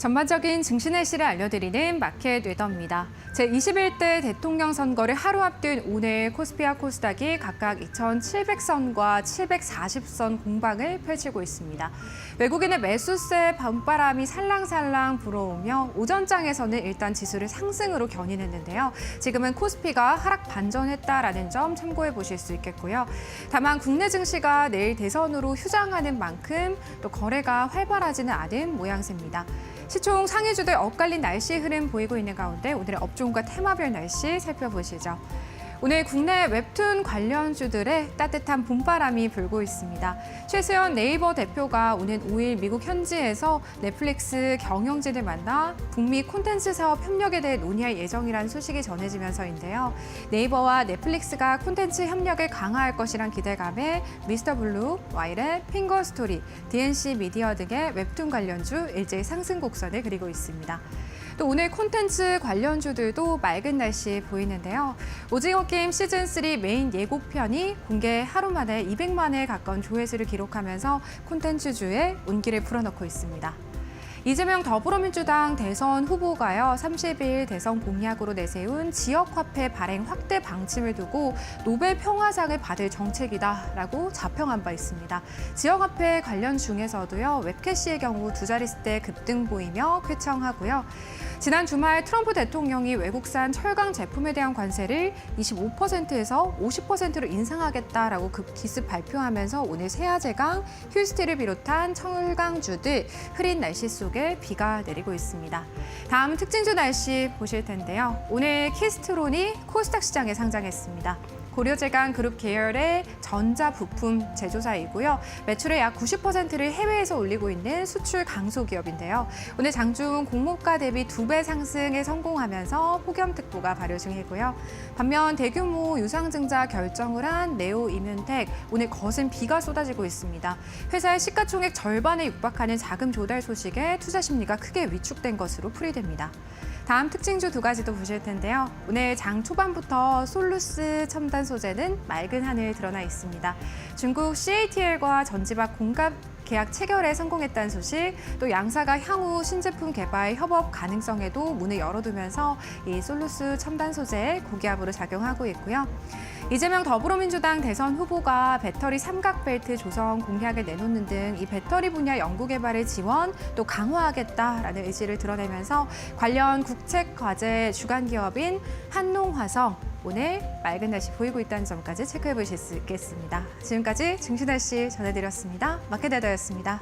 전반적인 증시 날씨를 알려드리는 마켓 웨더입니다. 제21대 대통령 선거를 하루 앞둔 오늘 코스피와 코스닥이 각각 2,700선과 740선 공방을 펼치고 있습니다. 외국인의 매수세 반바람이 살랑살랑 불어오며 오전장에서는 일단 지수를 상승으로 견인했는데요. 지금은 코스피가 하락 반전했다라는 점 참고해 보실 수 있겠고요. 다만 국내 증시가 내일 대선으로 휴장하는 만큼 또 거래가 활발하지는 않은 모양새입니다. 시총 상위주들 엇갈린 날씨 흐름 보이고 있는 가운데 오늘의 업종과 테마별 날씨 살펴보시죠. 오늘 국내 웹툰 관련주들의 따뜻한 봄바람이 불고 있습니다. 최수연 네이버 대표가 오는 5일 미국 현지에서 넷플릭스 경영진을 만나 북미 콘텐츠 사업 협력에 대해 논의할 예정이라는 소식이 전해지면서인데요. 네이버와 넷플릭스가 콘텐츠 협력을 강화할 것이란 기대감에 미스터 블루, 와이렛, 핑거 스토리, DNC 미디어 등의 웹툰 관련주 일제히 상승 곡선을 그리고 있습니다. 또 오늘 콘텐츠 관련주들도 맑은 날씨 보이는데요. 오징어 게임 시즌 3 메인 예고편이 공개 하루 만에 200만에 가까운 조회수를 기록하면서 콘텐츠주에 온기를 불어넣고 있습니다. 이재명 더불어민주당 대선 후보가요, 30일 대선 공약으로 내세운 지역화폐 발행 확대 방침을 두고 노벨 평화상을 받을 정책이다라고 자평한 바 있습니다. 지역화폐 관련 중에서도요, 웹캐시의 경우 두 자릿수대 급등 보이며 쾌청하고요. 지난 주말 트럼프 대통령이 외국산 철강 제품에 대한 관세를 25%에서 50%로 인상하겠다라고 급 기습 발표하면서 오늘 세아제강, 휴스티를 비롯한 철강주들 흐린 날씨 속에 비가 내리고 있습니다. 다음 특징주 날씨 보실 텐데요. 오늘 키스트론이 코스닥 시장에 상장했습니다. 고려제강 그룹 계열의 전자 부품 제조사이고요. 매출의 약 90%를 해외에서 올리고 있는 수출 강소 기업인데요. 오늘 장중 공모가 대비 두 배 상승에 성공하면서 폭염특보가 발효 중이고요. 반면 대규모 유상증자 결정을 한 네오 이뮨텍 오늘 거센 비가 쏟아지고 있습니다. 회사의 시가총액 절반에 육박하는 자금 조달 소식에 투자 심리가 크게 위축된 것으로 풀이됩니다. 다음 특징주 두 가지도 보실 텐데요. 오늘 장 초반부터 솔루스 첨단 소재는 맑은 하늘 드러나 있습니다. 중국 CATL과 전지박 공급 계약 체결에 성공했다는 소식, 또 양사가 향후 신제품 개발 협업 가능성에도 문을 열어두면서 이 솔루스 첨단 소재 고기압으로 작용하고 있고요. 이재명 더불어민주당 대선 후보가 배터리 삼각벨트 조성 공약을 내놓는 등 이 배터리 분야 연구 개발을 지원 또 강화하겠다라는 의지를 드러내면서 관련 국책 과제 주간 기업인 한농화성 오늘 맑은 날씨 보이고 있다는 점까지 체크해 보실 수 있겠습니다. 지금까지 증시 날씨 전해드렸습니다. 마켓에더였습니다.